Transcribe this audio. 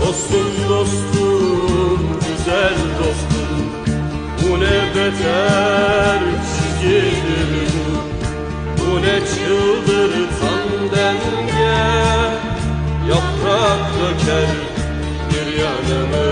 Dostum dostum güzel dostum. Bu ne beter çizgidir Bu. Ne çıldırtan denge. Yaprak döker bir yanımı.